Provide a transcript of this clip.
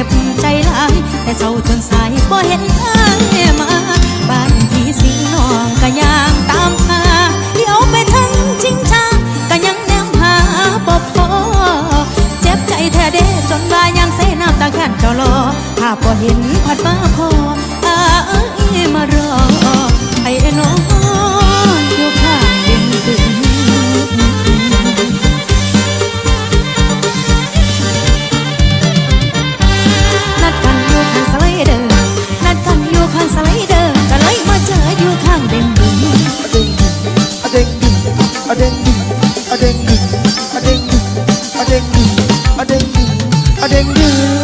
็บใจหลาย แต่เศร้าจนสายบ่เห็นเธอมา บ้านที่สิงน้องก็ยางตามหาเดี๋ยวไปทั้งชิงชาก็ยังแนมหาบ่พอเจ็บใจแท้เด้จนว่ายังเสน้ำตาขันเจ้ารอถ้าบ่เห็นพัดมาพออ้า adengu, adengu, adengu, adengu, adengu, adengu, adengu, adengu.